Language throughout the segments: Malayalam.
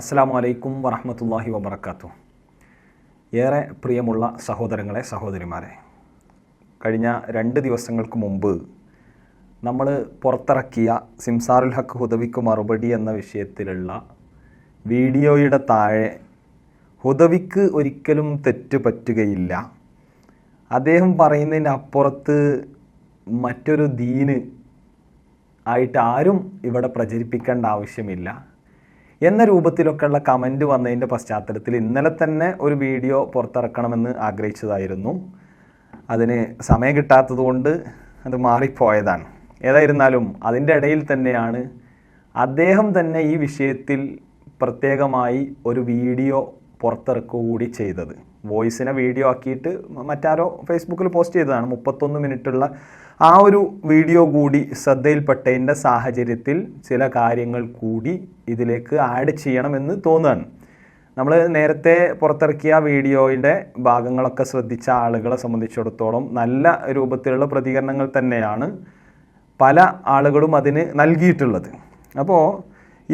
അസ്സാം വലൈക്കും വറഹമത്തല്ലാഹി വബർക്കാത്തു ഏറെ പ്രിയമുള്ള സഹോദരങ്ങളെ സഹോദരിമാരെ കഴിഞ്ഞ രണ്ട് ദിവസങ്ങൾക്ക് മുമ്പ് നമ്മൾ പുറത്തിറക്കിയ സിംസാറുൽ ഹക്ക് ഹുദവിക്ക് മറുപടി എന്ന വിഷയത്തിലുള്ള വീഡിയോയുടെ താഴെ ഹുദവിക്ക് ഒരിക്കലും തെറ്റ് പറ്റുകയില്ല. അദ്ദേഹം പറയുന്നതിന് അപ്പുറത്ത് മറ്റൊരു ദീന് ആയിട്ട് ആരും ഇവിടെ പ്രചരിപ്പിക്കേണ്ട ആവശ്യമില്ല. എന്ന രൂപത്തിലൊക്കെയുള്ള കമന്റ് വന്നതിന്റെ പശ്ചാത്തലത്തിൽ ഇന്നലെ തന്നെ ഒരു വീഡിയോ പുറത്തിറക്കണമെന്ന് ആഗ്രഹിച്ചതായിരുന്നു. അതിന് സമയം കിട്ടാത്തതുകൊണ്ട് അത് മാറിപ്പോയതാണ്. ഏതായിരുന്നാലും അതിന്റെ ഇടയിൽ തന്നെയാണ് അദ്ദേഹം തന്നെ ഈ വിഷയത്തിൽ പ്രത്യേകമായി ഒരു വീഡിയോ പുറത്തിറക്കുക കൂടി ചെയ്തത്. വോയിസിനെ വീഡിയോ ആക്കിയിട്ട് മറ്റാരോ ഫേസ്ബുക്കിൽ പോസ്റ്റ് ചെയ്തതാണ്. മുപ്പത്തൊന്ന് മിനിറ്റുള്ള ആ ഒരു വീഡിയോ കൂടി ശ്രദ്ധയിൽപ്പെട്ടതിന്റെ സാഹചര്യത്തിൽ ചില കാര്യങ്ങൾ കൂടി ഇതിലേക്ക് ആഡ് ചെയ്യണമെന്ന് തോന്നുകയാണ്. നമ്മൾ നേരത്തെ പുറത്തിറക്കിയ വീഡിയോയുടെ ഭാഗങ്ങളൊക്കെ ശ്രദ്ധിച്ച ആളുകളെ സംബന്ധിച്ചിടത്തോളം നല്ല രൂപത്തിലുള്ള പ്രതികരണങ്ങൾ തന്നെയാണ് പല ആളുകളും അതിന് നൽകിയിട്ടുള്ളത്. അപ്പോൾ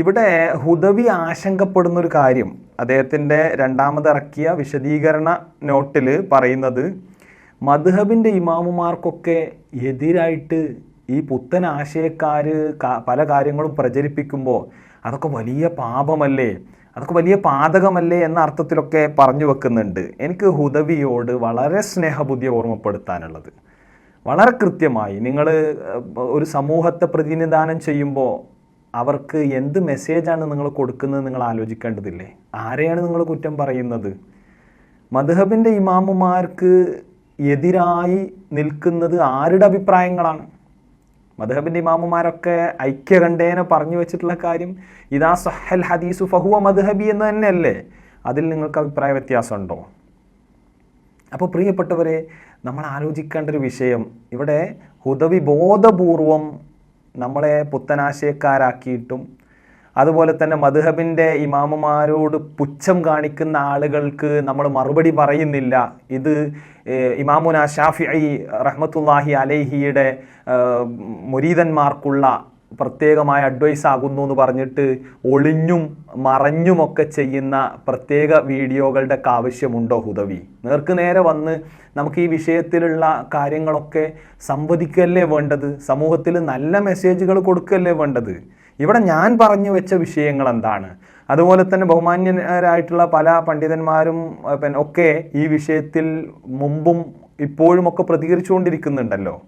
ഇവിടെ ഹുദവി ആശങ്കപ്പെടുന്ന ഒരു കാര്യം അദ്ദേഹത്തിന്റെ രണ്ടാമതിറക്കിയ വിശദീകരണ നോട്ടിൽ പറയുന്നത് മധുഹബിന്റെ ഇമാമുമാർക്കൊക്കെ എതിരായിട്ട് ഈ പുത്തൻ ആശയക്കാർ പല കാര്യങ്ങളും പ്രചരിപ്പിക്കുമ്പോൾ അതൊക്കെ വലിയ പാപമല്ലേ അതൊക്കെ വലിയ പാതകമല്ലേ എന്ന അർത്ഥത്തിലൊക്കെ പറഞ്ഞു വെക്കുന്നുണ്ട്. എനിക്ക് ഹുദവിയോട് വളരെ സ്നേഹബുദ്ധി ഓർമ്മപ്പെടുത്താനുള്ളത്. വളരെ കൃത്യമായി നിങ്ങൾ ഒരു സമൂഹത്തെ പ്രതിനിധാനം ചെയ്യുമ്പോൾ അവർക്ക് എന്ത് മെസ്സേജാണ് നിങ്ങൾ കൊടുക്കുന്നത് നിങ്ങൾ ആലോചിക്കേണ്ടതില്ലേ? ആരെയാണ് നിങ്ങൾ കുറ്റം പറയുന്നത്? മധുഹബിന്റെ ഇമാമുമാർക്ക് എതിരായി നിൽക്കുന്നത് ആരുടെ അഭിപ്രായങ്ങളാണ്? മധുഹബിന്റെ ഇമാമുമാരൊക്കെ ഐക്യകണ്ഠേന പറഞ്ഞു വെച്ചിട്ടുള്ള കാര്യം ഇതാ സഹൽ ഹദീസു ഫഹുവ മധുഹബി എന്ന് തന്നെയല്ലേ? അതിൽ നിങ്ങൾക്ക് അഭിപ്രായ വ്യത്യാസമുണ്ടോ? അപ്പോൾ പ്രിയപ്പെട്ടവരെ നമ്മൾ ആലോചിക്കേണ്ട ഒരു വിഷയം ഇവിടെ ഹുദവി ബോധപൂർവം നമ്മളെ പുത്തനാശയക്കാരാക്കിയിട്ടും അതുപോലെ തന്നെ മധുഹബിന്റെ ഇമാമുമാരോട് പുച്ഛം കാണിക്കുന്ന ആളുകൾക്ക് നമ്മൾ മറുപടി പറയുന്നില്ല. ഇത് ഇമാമുന ഷാഫി റഹ്മത്തുല്ലാഹി അലൈഹിയുടെ മുരീതന്മാർക്കുള്ള പ്രത്യേകമായ അഡ്വൈസ് ആകുന്നു എന്ന് പറഞ്ഞിട്ട് ഒളിഞ്ഞും മറഞ്ഞുമൊക്കെ ചെയ്യുന്ന പ്രത്യേക വീഡിയോകളുടെ ഒക്കെ ആവശ്യമുണ്ടോ ഹുദവി? നേർക്ക് നേരെ വന്ന് നമുക്ക് ഈ വിഷയത്തിലുള്ള കാര്യങ്ങളൊക്കെ സംവദിക്കല്ലേ വേണ്ടത്? സമൂഹത്തിൽ നല്ല മെസ്സേജുകൾ കൊടുക്കല്ലേ വേണ്ടത്? ഇവിടെ ഞാൻ പറഞ്ഞു വെച്ച വിഷയങ്ങൾ എന്താണ്? അതുപോലെ തന്നെ ബഹുമാന്യരായിട്ടുള്ള പല പണ്ഡിതന്മാരും ഒക്കെ ഈ വിഷയത്തിൽ മുമ്പും ഇപ്പോഴുമൊക്കെ പ്രതികരിച്ചുകൊണ്ടിരിക്കുന്നുണ്ടല്ലോ.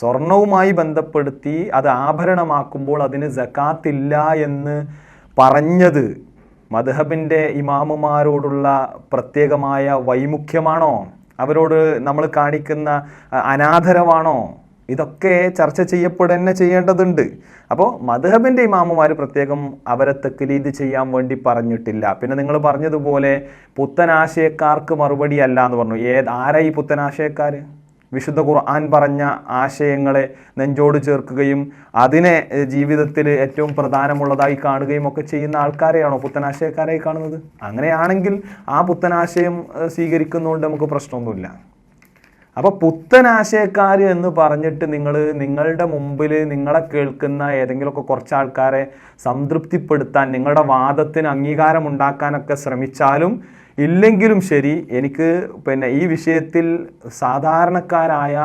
സ്വർണവുമായി ബന്ധപ്പെടുത്തി അത് ആഭരണമാക്കുമ്പോൾ അതിന് ജക്കാത്തില്ല എന്ന് പറഞ്ഞത് മധഹബിന്റെ ഇമാമുമാരോടുള്ള പ്രത്യേകമായ വൈമുഖ്യമാണോ? അവരോട് നമ്മൾ കാണിക്കുന്ന അനാദരവാണോ? ഇതൊക്കെ ചർച്ച ചെയ്യപ്പെടന്നെ ചെയ്യേണ്ടതുണ്ട്. അപ്പോൾ മധുഹബിന്റെ ഇമാമുമാർ പ്രത്യേകം അവരെ തെക്കിലീത് ചെയ്യാൻ വേണ്ടി പറഞ്ഞിട്ടില്ല. പിന്നെ നിങ്ങൾ പറഞ്ഞതുപോലെ പുത്തനാശയക്കാർക്ക് മറുപടി അല്ല എന്ന് പറഞ്ഞു. ഏത് ആരായി പുത്തനാശയക്കാർ വിശുദ്ധ ഖുർആൻ പറഞ്ഞ ആശയങ്ങളെ നെഞ്ചോട് ചേർക്കുകയും അതിനെ ജീവിതത്തിൽ ഏറ്റവും പ്രധാനമുള്ളതായി കാണുകയും ഒക്കെ ചെയ്യുന്ന ആൾക്കാരെയാണോ പുത്തനാശയക്കാരായി കാണുന്നത്? അങ്ങനെയാണെങ്കിൽ ആ പുത്തനാശയം സ്വീകരിക്കുന്നതുകൊണ്ട് നമുക്ക് പ്രശ്നമൊന്നുമില്ല. അപ്പോൾ പുത്തനാശയക്കാർ എന്ന് പറഞ്ഞിട്ട് നിങ്ങൾ നിങ്ങളുടെ മുമ്പിൽ നിങ്ങളെ കേൾക്കുന്ന ഏതെങ്കിലുമൊക്കെ കുറച്ച് ആൾക്കാരെ സംതൃപ്തിപ്പെടുത്താൻ നിങ്ങളുടെ വാദത്തിന് അംഗീകാരം ഉണ്ടാക്കാനൊക്കെ ശ്രമിച്ചാലും ഇല്ലെങ്കിലും ശരി എനിക്ക് പിന്നെ ഈ വിഷയത്തിൽ സാധാരണക്കാരായ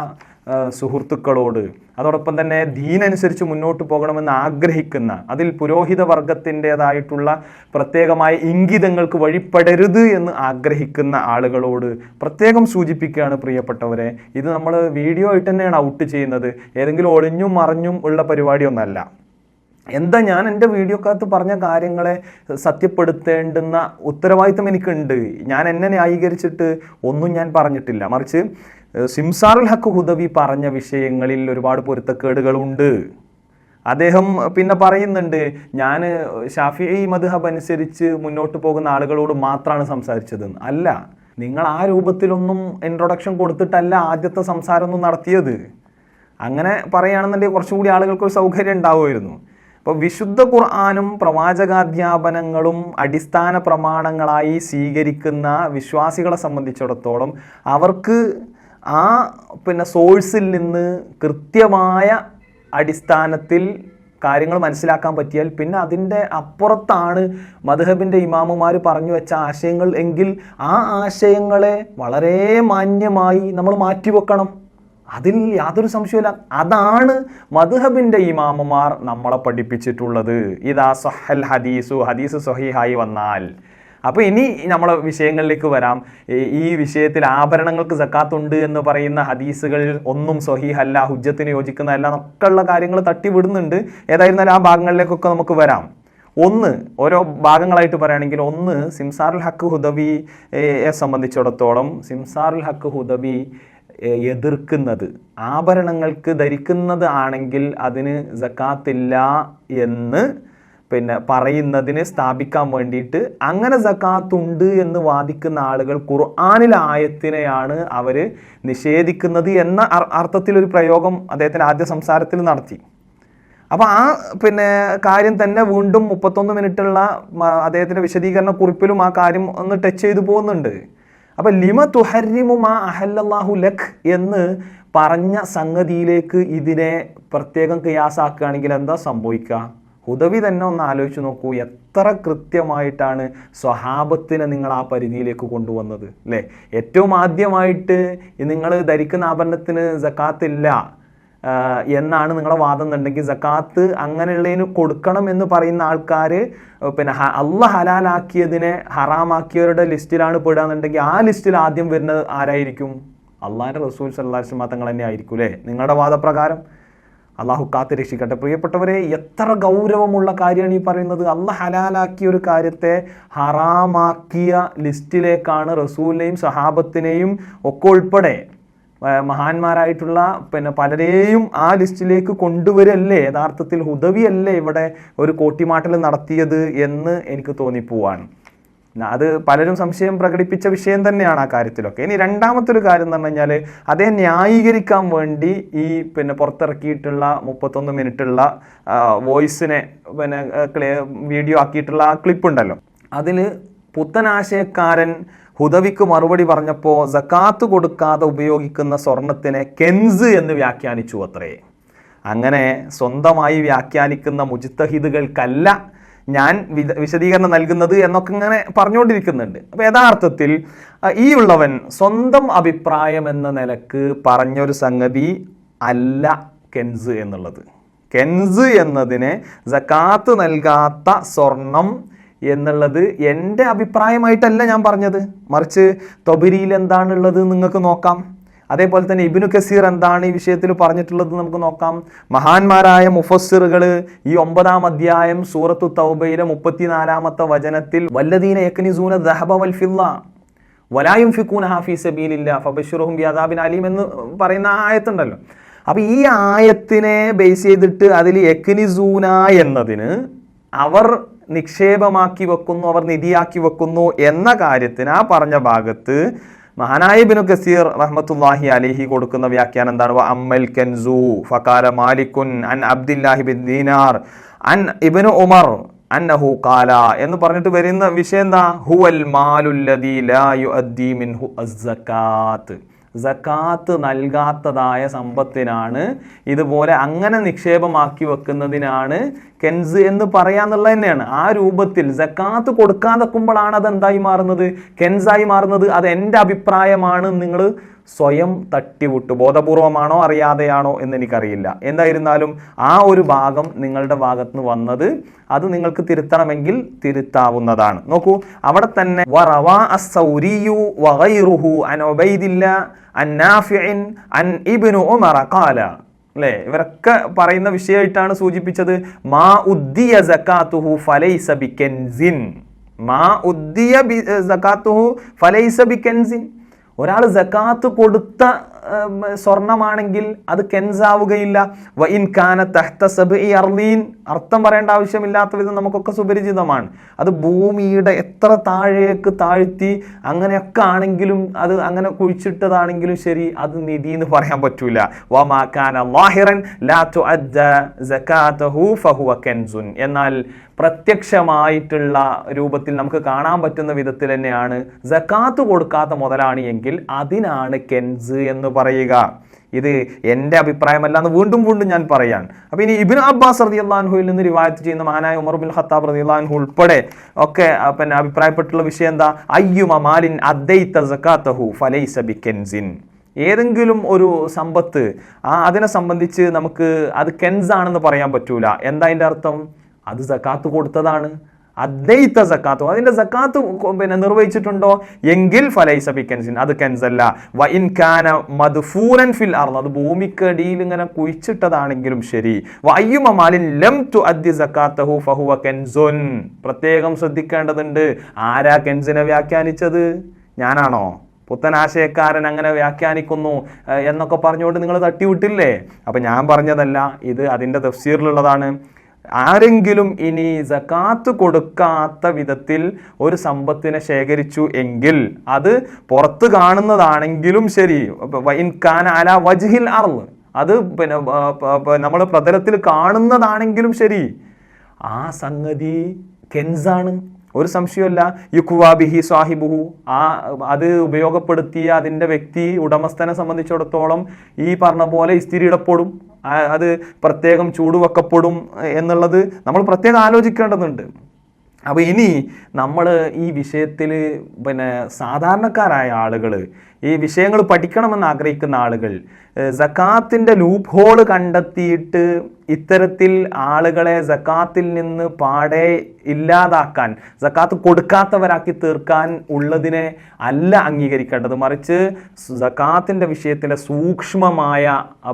സുഹൃത്തുക്കളോട് അതോടൊപ്പം തന്നെ ദീനനുസരിച്ച് മുന്നോട്ട് പോകണമെന്ന് ആഗ്രഹിക്കുന്ന അതിൽ പുരോഹിത വർഗത്തിന്റെതായിട്ടുള്ള പ്രത്യേകമായ ഇംഗിതങ്ങൾക്ക് വഴിപ്പെടരുത് എന്ന് ആഗ്രഹിക്കുന്ന ആളുകളോട് പ്രത്യേകം സൂചിപ്പിക്കുകയാണ് പ്രിയപ്പെട്ടവരെ. ഇത് നമ്മൾ വീഡിയോ ആയിട്ട് തന്നെയാണ് ഔട്ട് ചെയ്യുന്നത്. ഏതെങ്കിലും ഒളിഞ്ഞും മറിഞ്ഞും ഉള്ള പരിപാടിയൊന്നല്ല. എന്താ ഞാൻ എന്റെ വീഡിയോക്കകത്ത് പറഞ്ഞ കാര്യങ്ങളെ സത്യപ്പെടുത്തേണ്ടുന്ന ഉത്തരവാദിത്തം എനിക്കുണ്ട്. ഞാൻ എന്നെ ന്യായീകരിച്ചിട്ട് ഒന്നും ഞാൻ പറഞ്ഞിട്ടില്ല. മറിച്ച് സിംസാറുൽ ഹക്ക് ഹുദവി പറഞ്ഞ വിഷയങ്ങളിൽ ഒരുപാട് പൊരുത്തക്കേടുകളുണ്ട്. അദ്ദേഹം പിന്നെ പറയുന്നുണ്ട് ഞാൻ ഷാഫി മധുഹബ് അനുസരിച്ച് മുന്നോട്ട് പോകുന്ന ആളുകളോട് മാത്രമാണ് സംസാരിച്ചത് അല്ല നിങ്ങൾ ആ രൂപത്തിലൊന്നും ഇൻട്രൊഡക്ഷൻ കൊടുത്തിട്ടല്ല ആദ്യത്തെ സംസാരമൊന്നും നടത്തിയത്. അങ്ങനെ പറയുകയാണെന്നുണ്ടെങ്കിൽ കുറച്ചും കൂടി ആളുകൾക്ക് ഒരു സൗകര്യം ഉണ്ടാവുമായിരുന്നു. അപ്പോൾ വിശുദ്ധ ഖുർആാനും പ്രവാചകാധ്യാപനങ്ങളും അടിസ്ഥാന പ്രമാണങ്ങളായി സ്വീകരിക്കുന്ന വിശ്വാസികളെ സംബന്ധിച്ചിടത്തോളം അവർക്ക് ആ പിന്നെ സോഴ്സിൽ നിന്ന് കൃത്യമായ അടിസ്ഥാനത്തിൽ കാര്യങ്ങൾ മനസ്സിലാക്കാൻ പറ്റിയാൽ പിന്നെ അതിന്റെ അപ്പുറത്താണ് മധുഹബിന്റെ ഇമാമുമാർ പറഞ്ഞു വെച്ച ആശയങ്ങൾ എങ്കിൽ ആ ആശയങ്ങളെ വളരെ മാന്യമായി നമ്മൾ മാറ്റിവെക്കണം. അതിൽ യാതൊരു സംശയമില്ല അതാണ് മധുഹബിന്റെ ഇമാമുമാർ നമ്മളെ പഠിപ്പിച്ചിട്ടുള്ളത്. ഇതാ സൊഹൽ ഹദീസു. ഹദീസ് സൊഹീഹായി വന്നാൽ. അപ്പോൾ ഇനി നമ്മളെ വിഷയങ്ങളിലേക്ക് വരാം. ഈ- വിഷയത്തിൽ ആഭരണങ്ങൾക്ക് സക്കാത്തുണ്ട് എന്ന് പറയുന്ന ഹദീസുകൾ ഒന്നും സൊഹീഹല്ല ഹുജ്ജത്തിന് യോജിക്കുന്നതല്ല എന്നൊക്കെ ഉള്ള കാര്യങ്ങൾ തട്ടിവിടുന്നുണ്ട്. ഏതായിരുന്നാലും ആ ഭാഗങ്ങളിലേക്കൊക്കെ നമുക്ക് വരാം. ഒന്ന് ഓരോ ഭാഗങ്ങളായിട്ട് പറയുകയാണെങ്കിൽ ഒന്ന് സിംസാറുൽ ഹക്ക് ഹുദബിയെ സംബന്ധിച്ചിടത്തോളം സിംസാറുൽ ഹക്ക് ഹുദബി എതിർക്കുന്നത്. ആഭരണങ്ങൾക്ക് ധരിക്കുന്നത് ആണെങ്കിൽ അതിന് സക്കാത്തില്ല എന്ന് പിന്നെ പറയുന്നതിനെ സ്ഥാപിക്കാൻ വേണ്ടിയിട്ട് അങ്ങനെ സക്കാത്തുണ്ട് എന്ന് വാദിക്കുന്ന ആളുകൾ ഖുർആാനിലെ ആയത്തിനെയാണ് അവർ നിഷേധിക്കുന്നത് എന്ന അർ- അർത്ഥത്തിലൊരു പ്രയോഗം അദ്ദേഹത്തിന്റെ ആദ്യ സംസാരത്തിൽ നടത്തി. അപ്പോൾ ആ പിന്നെ കാര്യം തന്നെ വീണ്ടും മുപ്പത്തൊന്ന് മിനിറ്റുള്ള അദ്ദേഹത്തിന്റെ വിശദീകരണ കുറിപ്പിലും ആ കാര്യം ഒന്ന് ടച്ച് ചെയ്തു പോകുന്നുണ്ട്. അപ്പം ലിമ തുഹരിമുമാ അഹല്ലാഹു ലഖ് എന്ന് പറഞ്ഞ സംഗതിയിലേക്ക് ഇതിനെ പ്രത്യേകം ക്രിയാസാക്കുകയാണെങ്കിൽ എന്താ സംഭവിക്കുക? ഹുദവി തന്നെ ഒന്ന് ആലോചിച്ച് നോക്കൂ എത്ര കൃത്യമായിട്ടാണ് സ്വഹാബത്തിനെ നിങ്ങൾ ആ പരിധിയിലേക്ക് കൊണ്ടുവന്നത് അല്ലേ? ഏറ്റവും ആദ്യമായിട്ട് നിങ്ങൾ ധരിക്കുന്ന ആഭരണത്തിന് ജക്കാത്തില്ല എന്നാണ് നിങ്ങളുടെ വാദം എന്നുണ്ടെങ്കിൽ സക്കാത്ത് അങ്ങനെയുള്ളതിന് കൊടുക്കണം എന്ന് പറയുന്ന ആൾക്കാർ പിന്നെ അള്ള ഹലാലാക്കിയതിനെ ഹറാമാക്കിയവരുടെ ലിസ്റ്റിലാണ് പെടുക എന്നുണ്ടെങ്കിൽ ആ ലിസ്റ്റിൽ ആദ്യം വരുന്നത് ആരായിരിക്കും? അള്ളാഹിന്റെ റസൂൽ സല്ലാസ്മാ തങ്ങൾ തന്നെ ആയിരിക്കും അല്ലേ നിങ്ങളുടെ വാദപ്രകാരം. അള്ളാഹു കാത്ത് രക്ഷിക്കട്ടെ. പ്രിയപ്പെട്ടവരെ എത്ര ഗൗരവമുള്ള കാര്യമാണ് ഈ പറയുന്നത്. അള്ളാഹ് ഹലാലാക്കിയ ഒരു കാര്യത്തെ ഹറാമാക്കിയ ലിസ്റ്റിലേക്കാണ് റസൂലിനെയും സഹാബത്തിനെയും ഒക്കെ ഉൾപ്പെടെ മഹാന്മാരായിട്ടുള്ള പിന്നെ പലരെയും ആ ലിസ്റ്റിലേക്ക് കൊണ്ടുവരല്ലേ യഥാർത്ഥത്തിൽ ഹുദവിയല്ലേ ഇവിടെ ഒരു കോട്ടിമാട്ടൽ നടത്തിയത് എന്ന് എനിക്ക് തോന്നിപ്പോവാണ്. അത് പലരും സംശയം പ്രകടിപ്പിച്ച വിഷയം തന്നെയാണ് ആ കാര്യത്തിലൊക്കെ. ഇനി രണ്ടാമത്തെ ഒരു കാര്യം എന്ന് പറഞ്ഞു കഴിഞ്ഞാൽ അതേ ന്യായീകരിക്കാൻ വേണ്ടി ഈ പിന്നെ പുറത്തിറക്കിയിട്ടുള്ള മുപ്പത്തൊന്ന് മിനിറ്റുള്ള വോയിസിനെ പിന്നെ വീഡിയോ ആക്കിയിട്ടുള്ള ആ ക്ലിപ്പ് ഉണ്ടല്ലോ അതിൽ പുത്തനാശയക്കാരൻ ഹുദവിക്ക് മറുപടി പറഞ്ഞപ്പോൾ സക്കാത്ത് കൊടുക്കാതെ ഉപയോഗിക്കുന്ന സ്വർണത്തിനെ കെൻസ് എന്ന് വ്യാഖ്യാനിച്ചു അത്രേ. അങ്ങനെ സ്വന്തമായി വ്യാഖ്യാനിക്കുന്ന മുജിത്തഹിദുകൾക്കല്ല ഞാൻ വിശദീകരണം നൽകുന്നത് എന്നൊക്കെ ഇങ്ങനെ പറഞ്ഞുകൊണ്ടിരിക്കുന്നുണ്ട് അപ്പോൾ യഥാർത്ഥത്തിൽ ഈ ഉള്ളവൻ സ്വന്തം അഭിപ്രായം എന്ന നിലയ്ക്ക് പറഞ്ഞൊരു സംഗതി അല്ല കെൻസ് എന്നുള്ളത്. കെൻസ് എന്നതിനെ സക്കാത്ത് നൽകാത്ത സ്വർണം എന്നുള്ളത് എന്റെ അഭിപ്രായമായിട്ടല്ല ഞാൻ പറഞ്ഞത്. മറിച്ച് തൊബരിയിൽ എന്താണുള്ളത് നിങ്ങൾക്ക് നോക്കാം. അതേപോലെ തന്നെ ഇബിനു കസീർ എന്താണ് ഈ വിഷയത്തിൽ പറഞ്ഞിട്ടുള്ളത് നമുക്ക് നോക്കാം. മഹാന്മാരായ മുഫസ്സിറുകൾ ഈ ഒമ്പതാം അധ്യായം സൂറത്തു തൗബയിലെ മുപ്പത്തിനാലാമത്തെ വചനത്തിൽ വല്ലദീന യക്നിസൂന ദഹബ വൽ ഫില്ല വലായും ഫിക്കൂൻ ഹാഫി സബീലില്ല ഫബഷുറുഹും യാദാബിൻ അലീം എന്ന് പറയുന്ന ആയത്തുണ്ടല്ലോ. അപ്പോൾ ഈ ആയത്തിനെ ബേസ് ചെയ്തിട്ട് അതിൽ യക്നിസൂന എന്നതിന് അവർ നിക്ഷേപമാക്കി വെക്കുന്നു അവർ നിധിയാക്കി വെക്കുന്നു എന്ന കാര്യത്തിന് ആ പറഞ്ഞ ഭാഗത്ത് മഹാനായ ബിനു കസീർ റഹ്മത്തുല്ലാഹി അലിഹി കൊടുക്കുന്ന വ്യാഖ്യാനം എന്താണ്? അമ്മൽ കൻസു ഫകാല മാലിക്കുൻ അൻ അബ്ദില്ലാഹി ബിൻ ദീനാർ അൻ ഇബ്നു ഉമർ അന്നഹു കാല എന്ന് പറഞ്ഞിട്ട് വരുന്ന വിഷയം എന്താ? ഹുവൽ മാലുല്ലദീ ലാ യുഅദ്ദീ മിൻഹു അസ്സക്കാത്ത് സക്കാത്ത് നൽകാത്തതായ സമ്പത്തിനാണ് ഇതുപോലെ അങ്ങനെ നിക്ഷേപമാക്കി വെക്കുന്നതിനാണ് കെൻസ് എന്ന് പറയാന്നുള്ളത് തന്നെയാണ്. ആ രൂപത്തിൽ സക്കാത്ത് കൊടുക്കാതെക്കുമ്പോഴാണ് അത് എന്തായി മാറുന്നത്? കെൻസായി മാറുന്നത് അത് എന്റെ അഭിപ്രായമാണ് നിങ്ങൾ സ്വയം തട്ടിവിട്ടു. ബോധപൂർവമാണോ അറിയാതെയാണോ എന്ന് എനിക്കറിയില്ല. എന്തായിരുന്നാലും ആ ഒരു ഭാഗം നിങ്ങളുടെ ഭാഗത്ത് നിന്ന് വന്നത് അത് നിങ്ങൾക്ക് തിരുത്തണമെങ്കിൽ തിരുത്താവുന്നതാണ്. നോക്കൂ അവിടെ തന്നെ വറവാ അസൗരിയു വഗൈറുഹു അൻ ഉബൈദില്ല അൻ ഇബ്നു ഉമറ ഖാല. അല്ലേ? ഇവരൊക്കെ പറയുന്ന വിഷയമായിട്ടാണ് സൂചിപ്പിച്ചത്. മാ ഉദ്ദിയ സക്കാത്തുഹു ഫലൈസ ബികെൻസിൻ. മാ ഉദ്ദിയ ബി സക്കാത്തുഹു ഫലൈസ ബികെൻസിൻ. ഒരാൾ സക്കാത്ത് കൊടുത്ത സ്വർണമാണെങ്കിൽ അത് കെൻസാവുകയില്ല. വ ഇൻ കാന തഹ്ത സബ്ഇ അർലീൻ അർത്ഥം പറയേണ്ട ആവശ്യമില്ലാത്ത വിധം നമുക്കൊക്കെ സുപരിചിതമാണ്. അത് ഭൂമിയുടെ എത്ര താഴേക്ക് താഴ്ത്തി അങ്ങനെയൊക്കെ ആണെങ്കിലും അത് അങ്ങനെ കുഴിച്ചിട്ടതാണെങ്കിലും ശരി അത് നിധി എന്ന് പറയാൻ പറ്റൂല. വമാ കാന ലാഹിറൻ ലാ തുഅദ്ദ സകാതഹു ഫഹുവ കെൻസുൻ. എന്നാൽ പ്രത്യക്ഷമായിട്ടുള്ള രൂപത്തിൽ നമുക്ക് കാണാൻ പറ്റുന്ന വിധത്തിൽ തന്നെയാണ്. സകാത്ത് കൊടുക്കാത്ത മുതലാണ് എങ്കിൽ അതിനാണ് കെൻസ് എന്ന് പറയുക. ഇത് എന്റെ അഭിപ്രായമല്ല എന്ന് വീണ്ടും വീണ്ടും ഞാൻ പറയാൻ. അപ്പോൾ ഇനി ഇബിൻ അബ്ബാസ് റതി അള്ളാൻഹുയിൽ നിന്ന് റിവായത്ത് ചെയ്യുന്ന മഹാനായ ഉമർ ബിൻ ഖത്താബ് റതി അള്ളാൻഹു ഉൾപ്പെടെ ഒക്കെ പിന്നെ അഭിപ്രായപ്പെട്ടുള്ള വിഷയം എന്താ? അയ്യു മാലിൻ അദ്ദൈത സക്കാത്തഹു ഫലൈസ ബിക്കെൻസിൻ ഏതെങ്കിലും ഒരു സമ്പത്ത് ആ അതിനെ സംബന്ധിച്ച് നമുക്ക് അത് കെൻസാണെന്ന് പറയാൻ പറ്റൂല. എന്താ അതിന്റെ അർത്ഥം? അത് സക്കാത്ത് കൊടുത്തതാണ്. അദ്വൈത സക്കാത്തു. അതിന്റെ സക്കാത്ത് പിന്നെ നിർവഹിച്ചിട്ടുണ്ടോ? എങ്കിൽ ഫലൈസ ബിക്കൻസിൻ അത് കെൻസല്ല. വൈൻ കാന മധുഫൂരൻ ഫിൽ അർന്ന് അത് ഭൂമിക്കടിയിൽ ഇങ്ങനെ കുഴിച്ചിട്ടതാണെങ്കിലും ശരി. വയ്യുമ മാലിൻ ലം ടു അദ്യ സക്കാത്തഹു ഫഹുവ കെൻസുൻ. പ്രത്യേകം ശ്രദ്ധിക്കേണ്ടതുണ്ട്. ആരാ കെൻസിനെ വ്യാഖ്യാനിച്ചത്? ഞാനാണോ? പുത്തൻ ആശയക്കാരൻ അങ്ങനെ വ്യാഖ്യാനിക്കുന്നു എന്നൊക്കെ പറഞ്ഞുകൊണ്ട് നിങ്ങൾ തട്ടിവിട്ടില്ലേ? അപ്പൊ ഞാൻ പറഞ്ഞതല്ല ഇത് അതിന്റെ തഫ്സീറിലുള്ളതാണ്. ആരെങ്കിലും ഇനി ജക്കാത്ത് കൊടുക്കാത്ത വിധത്തിൽ ഒരു സമ്പത്തിനെ ശേഖരിച്ചു എങ്കിൽ അത് പുറത്ത് കാണുന്നതാണെങ്കിലും ശരി. ഇൻകാനാല അല വജ്ഹിൽ അർൾ അത് പിന്നെ നമ്മൾ പ്രതലത്തിൽ കാണുന്നതാണെങ്കിലും ശരി. ആ സംഗതി കെൻസാണ്. ഒരു സംശയമല്ല യുക്കുവാബിഹി സാഹിബുഹു. ആ അത് ഉപയോഗപ്പെടുത്തിയ അതിന്റെ വ്യക്തി ഉടമസ്ഥനെ സംബന്ധിച്ചിടത്തോളം ഈ പറഞ്ഞ പോലെ ഇസ്തിരിയിടപ്പെടും അത് പ്രത്യേകം ചൂടുവെക്കപ്പെടും എന്നുള്ളത് നമ്മൾ പ്രത്യേകം ആലോചിക്കേണ്ടതുണ്ട്. അപ്പോൾ ഇനി നമ്മൾ ഈ വിഷയത്തിൽ പിന്നെ സാധാരണക്കാരായ ആളുകൾ ഈ വിഷയങ്ങൾ പഠിക്കണമെന്ന് ആഗ്രഹിക്കുന്ന ആളുകൾ സക്കാത്തിന്റെ ലൂപ്പ് ഹോൾ കണ്ടെത്തിയിട്ട് ഇത്തരത്തിൽ ആളുകളെ സക്കാത്തിൽ നിന്ന് പാടെ ഇല്ലാതാക്കാൻ സക്കാത്ത് കൊടുക്കാത്തവരാക്കി തീർക്കാൻ ഉള്ളതിനെ അല്ല അംഗീകരിക്കേണ്ടത്. മറിച്ച് സക്കാത്തിന്റെ വിഷയത്തിലെ സൂക്ഷ്മമായ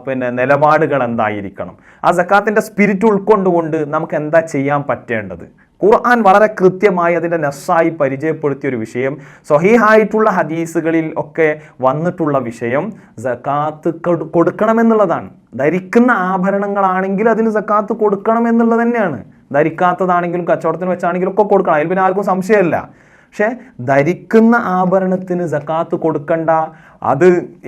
പിന്നെ നിലപാടുകൾ എന്തായിരിക്കണം? ആ സക്കാത്തിന്റെ സ്പിരിറ്റ് ഉൾക്കൊണ്ടുകൊണ്ട് നമുക്ക് എന്താ ചെയ്യാൻ പറ്റേണ്ടത്? ഖുർആൻ വളരെ കൃത്യമായി അതിന്റെ നെസ്സായി പരിചയപ്പെടുത്തിയ ഒരു വിഷയം. സ്വഹീഹായിട്ടുള്ള ഹദീസുകളിൽ ഒക്കെ വന്നിട്ടുള്ള വിഷയം സക്കാത്ത് കൊടുക്കണം കൊടുക്കണമെന്നുള്ളതാണ്. ധരിക്കുന്ന ആഭരണങ്ങളാണെങ്കിൽ അതിന് സക്കാത്ത് കൊടുക്കണം എന്നുള്ളത് തന്നെയാണ്. ധരിക്കാത്തതാണെങ്കിലും കച്ചവടത്തിന് വെച്ചാണെങ്കിലും ഒക്കെ കൊടുക്കണം. അതിൽ പിന്നെ ആർക്കും സംശയമല്ല. പക്ഷെ ധരിക്കുന്ന ആഭരണത്തിന് സക്കാത്ത് കൊടുക്കണ്ട അത്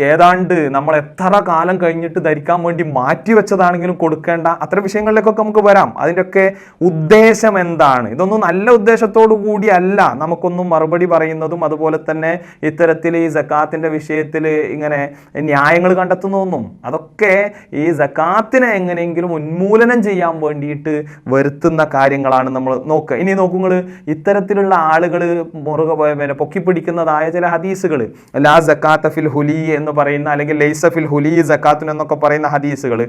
ഏതാണ്ട് നമ്മൾ എത്ര കാലം കഴിഞ്ഞിട്ട് ധരിക്കാൻ വേണ്ടി മാറ്റി വെച്ചതാണെങ്കിലും കൊടുക്കേണ്ട അത്തരം വിഷയങ്ങളിലേക്കൊക്കെ നമുക്ക് വരാം. അതിന്റെയൊക്കെ ഉദ്ദേശം എന്താണ്? ഇതൊന്നും നല്ല ഉദ്ദേശത്തോടു കൂടിയല്ല നമുക്കൊന്നും മറുപടി പറയുന്നതും അതുപോലെ തന്നെ ഇത്തരത്തിൽ ഈ സക്കാത്തിന്റെ വിഷയത്തിൽ ഇങ്ങനെ ന്യായങ്ങൾ കണ്ടെത്തുന്നതൊന്നും അതൊക്കെ ഈ സക്കാത്തിനെ എങ്ങനെയെങ്കിലും ഉന്മൂലനം ചെയ്യാൻ വേണ്ടിയിട്ട് വരുത്തുന്ന കാര്യങ്ങളാണ് നമ്മൾ നോക്കുക. ഇനി നോക്കുങ്ങൾ ഇത്തരത്തിലുള്ള ആളുകൾ മുറുകെ പിന്നെ പൊക്കിപ്പിടിക്കുന്നതായ ചില ഹദീസുകൾ. ലാ സക്കാത്ത ഫിൽ ഹുലി എന്ന് പറയുന്ന അല്ലെങ്കിൽ ലൈസ ഫിൽ ഹുലി ജക്കാത്തിൻ എന്നൊക്കെ പറയുന്ന ഹദീസുകൾ.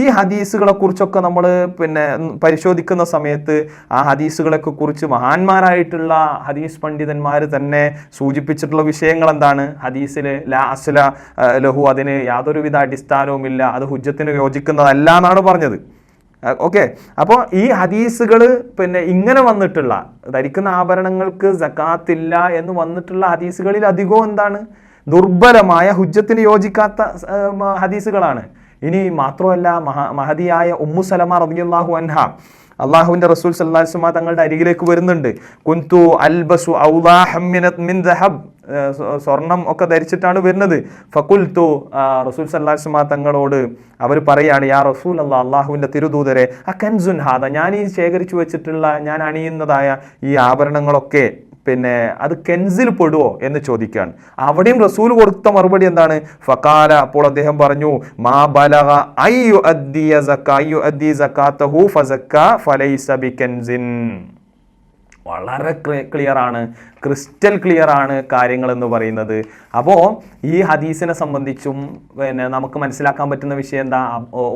ഈ ഹദീസുകളെ കുറിച്ചൊക്കെ നമ്മൾ പിന്നെ പരിശോധിക്കുന്ന സമയത്ത് ആ ഹദീസുകളൊക്കെ കുറിച്ച് മഹാന്മാരായിട്ടുള്ള ഹദീസ് പണ്ഡിതന്മാർ തന്നെ സൂചിപ്പിച്ചിട്ടുള്ള വിഷയങ്ങൾ എന്താണ്? ഹദീസിൽ ലാ അസ്ല ലഹു അതിന് യാതൊരുവിധ അടിസ്ഥാനവുമില്ല അത് ഹുജ്ജത്തിന് യോജിക്കുന്നതല്ല എന്നാണ് പറഞ്ഞത്. ഓക്കെ. അപ്പോൾ ഈ ഹദീസുകൾ പിന്നെ ഇങ്ങനെ വന്നിട്ടുള്ള ധരിക്കുന്ന ആഭരണങ്ങൾക്ക് ജക്കാത്തില്ല എന്ന് വന്നിട്ടുള്ള ഹദീസുകളിൽ അധികവും എന്താണ്? ദുർബലമായ ഹുജ്ജത്തിന് യോജിക്കാത്ത ഹദീസുകളാണ്. ഇനി മാത്രമല്ല മഹ മഹതിയായ ഉമ്മു സലമ റബിയല്ലാഹു അൻഹ അള്ളാഹുവിന്റെ റസൂൽ സല്ലാസ്മ തങ്ങളുടെ അരികിലേക്ക് വരുന്നുണ്ട്. കുന്തു അൽബസു മിൻ ദഹബ് സ്വർണം ഒക്കെ ധരിച്ചിട്ടാണ് വരുന്നത്. ഫക്കുൽത്തു റസൂൽ സല്ലാസ്മ തങ്ങളോട് അവർ പറയാണ് യാ റസൂൽ അല്ലാ അള്ളാഹുവിന്റെ തിരുദൂതരെ അക്കൻസുൻ ഹാദ ഞാൻ ഈ ശേഖരിച്ചു വെച്ചിട്ടുള്ള ഞാൻ അണിയുന്നതായ ഈ ആഭരണങ്ങളൊക്കെ പിന്നെ അത് കെൻസിൽ പെടുവോ എന്ന് ചോദിക്കുകയാണ്. അവിടെയും റസൂൽ കൊടുത്ത മറുപടി എന്താണ്? ഫക്കാല അപ്പോൾ അദ്ദേഹം പറഞ്ഞു മാ ബലഹ അയ്യു അദ്ദിയ സക്ക അയ്യു അദ്ദി സക്കാത്തഹു ഫസക്ക ഫലൈസ ബികൻസിൻ. വളരെ ക്ലിയർ ആണ് ക്രിസ്റ്റൽ ക്ലിയർ ആണ് കാര്യങ്ങൾ എന്ന് പറയുന്നത്. അപ്പോൾ ഈ ഹദീസിനെ സംബന്ധിച്ചും പിന്നെ നമുക്ക് മനസ്സിലാക്കാൻ പറ്റുന്ന വിഷയം എന്താ?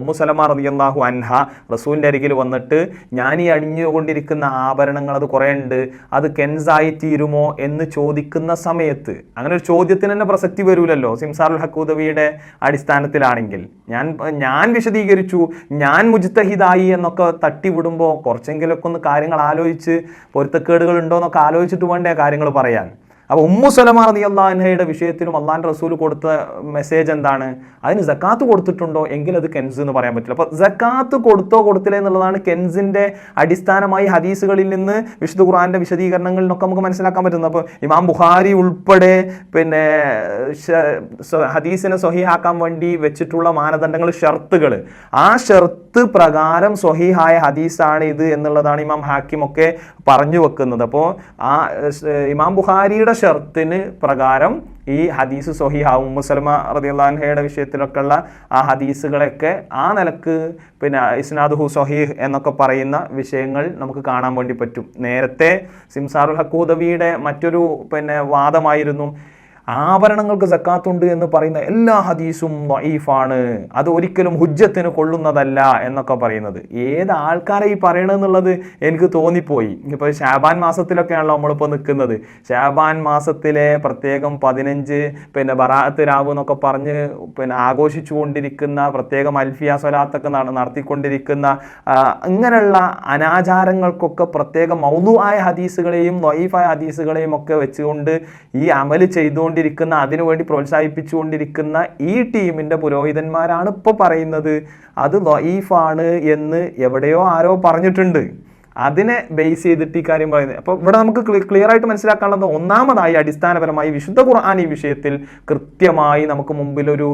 ഉമ്മു സലമ റളിയല്ലാഹു അൻഹ റസൂലിന്റെ അരികിൽ വന്നിട്ട് ഞാൻ ഈ അണിഞ്ഞുകൊണ്ടിരിക്കുന്ന ആഭരണങ്ങൾ അത് കുറേ ഉണ്ട് അത് കെൻസായി തീരുമോ എന്ന് ചോദിക്കുന്ന സമയത്ത് അങ്ങനെ ഒരു ചോദ്യത്തിന് തന്നെ പ്രസക്തി വരൂലല്ലോ സിംസാറുൽ ഹക്കൂദവിയുടെ അടിസ്ഥാനത്തിലാണെങ്കിൽ. ഞാൻ ഞാൻ വിശദീകരിച്ചു ഞാൻ മുജ്തഹിദായി എന്നൊക്കെ തട്ടിവിടുമ്പോൾ കുറച്ചെങ്കിലൊക്കെ ഒന്ന് കാര്യങ്ങൾ ആലോചിച്ച് പൊരുത്തക്കേടുകൾ ഉണ്ടോ എന്നൊക്കെ ആലോചിച്ചിട്ട് വേണ്ടേ കാര്യങ്ങൾ? പറയാൻ. അപ്പോൾ ഉമ്മു സലമ റതി അള്ളാഹയുടെ വിഷയത്തിലും അള്ളാൻ റസൂൽ കൊടുത്ത മെസ്സേജ് എന്താണ്? അതിന് ജക്കാത്ത് കൊടുത്തിട്ടുണ്ടോ? എങ്കിൽ അത് കെൻസ് എന്ന് പറയാൻ പറ്റില്ല. അപ്പോൾ ജക്കാത്ത് കൊടുത്തോ കൊടുത്തില്ല എന്നുള്ളതാണ് കെൻസിന്റെ അടിസ്ഥാനമായി ഹദീസുകളിൽ നിന്ന് വിശുദ്ധ ഖുർആന്റെ വിശദീകരണങ്ങളിൽ നിന്നൊക്കെ നമുക്ക് മനസ്സിലാക്കാൻ പറ്റുന്നത്. അപ്പോൾ ഇമാം ബുഹാരി ഉൾപ്പെടെ പിന്നെ ഹദീസിനെ സ്വഹിഹാക്കാൻ വേണ്ടി വെച്ചിട്ടുള്ള മാനദണ്ഡങ്ങൾ ഷർത്തുകൾ ആ ഷർത്ത് പ്രകാരം സ്വഹീഹായ ഹദീസാണ് ഇത് എന്നുള്ളതാണ് ഇമാം ഹാക്കിം ഒക്കെ പറഞ്ഞു വെക്കുന്നത്. അപ്പോൾ ആ ഇമാം ബുഖാരിയുടെ ഷർത്തിന് പ്രകാരം ഈ ഹദീസ് സൊഹിഹാവും മുസൽമ റദിയുള്ളാൻഹയുടെ വിഷയത്തിലൊക്കെ ഉള്ള ആ ഹദീസുകളൊക്കെ ആ നിലയ്ക്ക് പിന്നെ ഇസ്നാദുഹു സൊഹീഹ് എന്നൊക്കെ പറയുന്ന വിഷയങ്ങൾ നമുക്ക് കാണാൻ വേണ്ടി പറ്റും. നേരത്തെ സിംസാറുൽ ഹക്കൂദവിയുടെ മറ്റൊരു പിന്നെ വാദമായിരുന്നു ആഭരണങ്ങൾക്ക് സക്കാത്തുണ്ട് എന്ന് പറയുന്ന എല്ലാ ഹദീസും വൈഫാണ് അത് ഒരിക്കലും ഹുജ്ജത്തിന് കൊള്ളുന്നതല്ല എന്നൊക്കെ പറയുന്നത്. ഏത് ആൾക്കാരെ ഈ പറയണമെന്നുള്ളത് എനിക്ക് തോന്നിപ്പോയി. ഇപ്പോൾ ഷാബാൻ മാസത്തിലൊക്കെയാണല്ലോ നമ്മളിപ്പോൾ നിൽക്കുന്നത്. ഷാബാൻ മാസത്തിലെ പ്രത്യേകം പതിനഞ്ച് പിന്നെ ബറാഅത്ത് രാവ് എന്നൊക്കെ പറഞ്ഞ് പിന്നെ ആഘോഷിച്ചുകൊണ്ടിരിക്കുന്ന പ്രത്യേകം അൽഫിയ സ്വലാത്തൊക്കെ നടത്തിക്കൊണ്ടിരിക്കുന്ന ഇങ്ങനെയുള്ള അനാചാരങ്ങൾക്കൊക്കെ പ്രത്യേകം മൗതുവായ ഹദീസുകളെയും വൈഫായ ഹദീസുകളെയും ഒക്കെ വെച്ചുകൊണ്ട് ഈ അമൽ ചെയ്തുകൊണ്ടിരിക്കുന്ന അതിനുവേണ്ടി പ്രോത്സാഹിപ്പിച്ചുകൊണ്ടിരിക്കുന്ന ഈ ടീമിന്റെ പുരോഹിതന്മാരാണ് ഇപ്പോൾ പറയുന്നത്. അത് വൈഫാണ് എന്ന് എവിടെയോ ആരോ പറഞ്ഞിട്ടുണ്ട്. അതിനെ ബേസ് ചെയ്തിട്ട് ഈ കാര്യം പറയുന്നത്. അപ്പോൾ ഇവിടെ നമുക്ക് ക്ലിയർ ആയിട്ട് മനസ്സിലാക്കാനുള്ളത് ഒന്നാമതായി അടിസ്ഥാനപരമായി വിശുദ്ധ ഖുർആൻ ഈ വിഷയത്തിൽ കൃത്യമായി നമുക്ക് മുമ്പിൽ ഒരു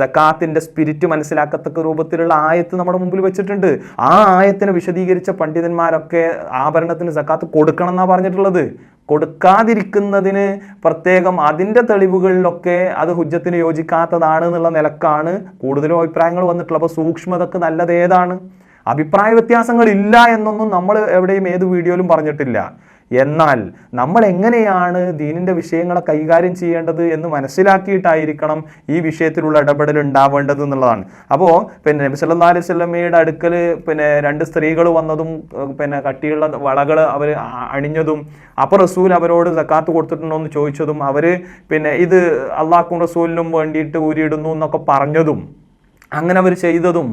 സക്കാത്തിന്റെ സ്പിരിറ്റ് മനസ്സിലാക്കത്തക്ക രൂപത്തിലുള്ള ആയത്ത് നമ്മുടെ മുമ്പിൽ വെച്ചിട്ടുണ്ട്. ആ ആയത്തിനെ വിശദീകരിച്ച പണ്ഡിതന്മാരൊക്കെ ആഭരണത്തിന് സക്കാത്ത് കൊടുക്കണം എന്നാണ് പറഞ്ഞിട്ടുള്ളത്. കൊടുക്കാതിരിക്കുന്നതിന് പ്രത്യേകം അതിന്റെ തെളിവുകളിലൊക്കെ അത് ഹുജ്ജത്തിന് യോജിക്കാത്തതാണ് എന്നുള്ള നിലക്കാണ് കൂടുതലും അഭിപ്രായങ്ങൾ വന്നിട്ടുള്ളത്. അപ്പോൾ സൂക്ഷ്മതക്ക് നല്ലത് ഏതാണ്? അഭിപ്രായ വ്യത്യാസങ്ങൾ ഇല്ല എന്നൊന്നും നമ്മൾ എവിടെയും ഏത് വീഡിയോയിലും പറഞ്ഞിട്ടില്ല. എന്നാൽ നമ്മൾ എങ്ങനെയാണ് ദീനിന്റെ വിഷയങ്ങളെ കൈകാര്യം ചെയ്യേണ്ടത് എന്ന് മനസ്സിലാക്കിയിട്ടായിരിക്കണം ഈ വിഷയത്തിലുള്ള ഇടപെടൽ ഉണ്ടാവേണ്ടത് എന്നുള്ളതാണ്. അപ്പോൾ പിന്നെ നബി സല്ലാ അലൈഹി സ്വലമയുടെ അടുക്കൽ പിന്നെ രണ്ട് സ്ത്രീകൾ വന്നതും പിന്നെ കട്ടിയുള്ള വളകൾ അവർ അണിഞ്ഞതും അപ്പോൾ റസൂൽ അവരോട് സക്കാത്ത് കൊടുത്തിട്ടുണ്ടോ എന്ന് ചോദിച്ചതും അവർ പിന്നെ ഇത് അള്ളാഹ്ക്കും റസൂലിനും വേണ്ടിയിട്ട് ഊരിയിടുന്നു എന്നൊക്കെ പറഞ്ഞതും അങ്ങനെ അവർ ചെയ്തതും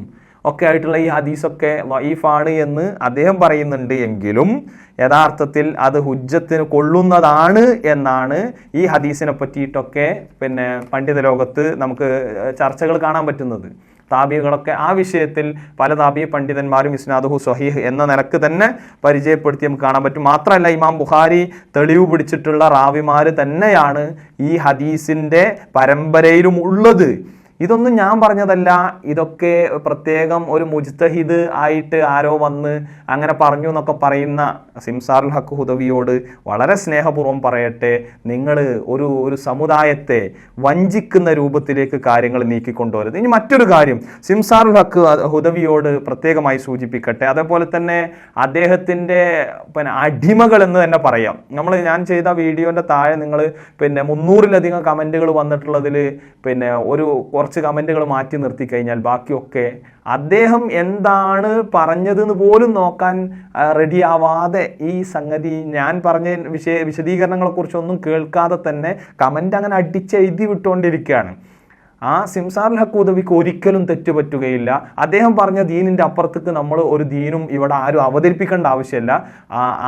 ഒക്കെ ആയിട്ടുള്ള ഈ ഹദീസൊക്കെ വൈഫാണ് എന്ന് അദ്ദേഹം പറയുന്നുണ്ട് എങ്കിലും യഥാർത്ഥത്തിൽ അത് ഹുജ്ജത്തിന് കൊള്ളുന്നതാണ് എന്നാണ് ഈ ഹദീസിനെ പറ്റിയിട്ടൊക്കെ പിന്നെ പണ്ഡിത ലോകത്ത് നമുക്ക് ചർച്ചകൾ കാണാൻ പറ്റുന്നത്. താബികളൊക്കെ ആ വിഷയത്തിൽ പല താബി പണ്ഡിതന്മാരും ഇസ്നാദുഹു സഹീഹ് എന്ന നിലയ്ക്ക് തന്നെ പരിചയപ്പെടുത്തി നമുക്ക് കാണാൻ പറ്റും. മാത്രമല്ല ഇമാം ബുഖാരി തെളിവ് പിടിച്ചിട്ടുള്ള റാവിമാർ തന്നെയാണ് ഈ ഹദീസിന്റെ പരമ്പരയിലും ഉള്ളത്. ഇതൊന്നും ഞാൻ പറഞ്ഞതല്ല. ഇതൊക്കെ പ്രത്യേകം ഒരു മുജ്തഹിദ് ആയിട്ട് ആരോ വന്ന് അങ്ങനെ പറഞ്ഞു എന്നൊക്കെ പറയുന്ന സിംസാറുൽ ഹക്ക് ഹുദവിയോട് വളരെ സ്നേഹപൂർവം പറയട്ടെ നിങ്ങൾ ഒരു ഒരു സമുദായത്തെ വഞ്ചിക്കുന്ന രൂപത്തിലേക്ക് കാര്യങ്ങൾ നീക്കിക്കൊണ്ടുവരുത് ഇനി മറ്റൊരു കാര്യം സിംസാറുൽ ഹക്ക് ഹുദവിയോട് പ്രത്യേകമായി സൂചിപ്പിക്കട്ടെ. അതേപോലെ തന്നെ അദ്ദേഹത്തിന്റെ പിന്നെ അടിമകൾ എന്ന് തന്നെ പറയാം. നമ്മൾ ഞാൻ ചെയ്ത വീഡിയോന്റെ താഴെ നിങ്ങൾ പിന്നെ മുന്നൂറിലധികം കമന്റുകൾ വന്നിട്ടുള്ളതിൽ പിന്നെ ഒരു കുറച്ച് കമന്റുകൾ മാറ്റി നിർത്തി കഴിഞ്ഞാൽ ബാക്കിയൊക്കെ അദ്ദേഹം എന്താണ് പറഞ്ഞതെന്ന് പോലും നോക്കാൻ റെഡിയാവാതെ ഈ സംഗതി ഞാൻ പറഞ്ഞ വിഷയ വിശദീകരണങ്ങളെക്കുറിച്ചൊന്നും കേൾക്കാതെ തന്നെ കമന്റ് അങ്ങനെ അടിച്ചെഴുതി വിട്ടുകൊണ്ടിരിക്കുകയാണ്. ആ സിംസാർ ഹക്കൂദവിക്ക് ഒരിക്കലും തെറ്റുപറ്റുകയില്ല. അദ്ദേഹം പറഞ്ഞ ദീനിന്റെ അപ്പുറത്തേക്ക് നമ്മൾ ഒരു ദീനും ഇവിടെ ആരും അവതരിപ്പിക്കേണ്ട ആവശ്യമില്ല.